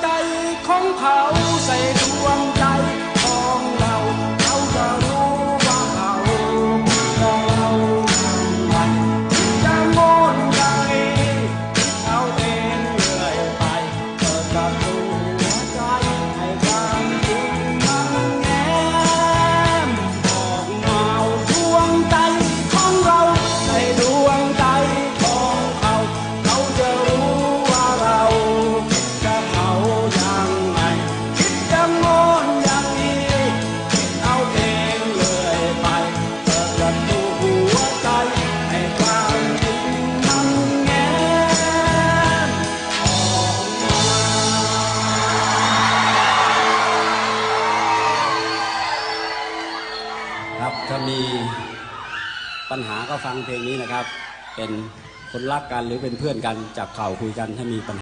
ใจของเขา ถ้ามีปัญหาก็ฟังเพลงนี้นะครับ เป็นคนรักกันหรือเป็นเพื่อนกันจับเข่าคุยกันถ้ามีปัญหา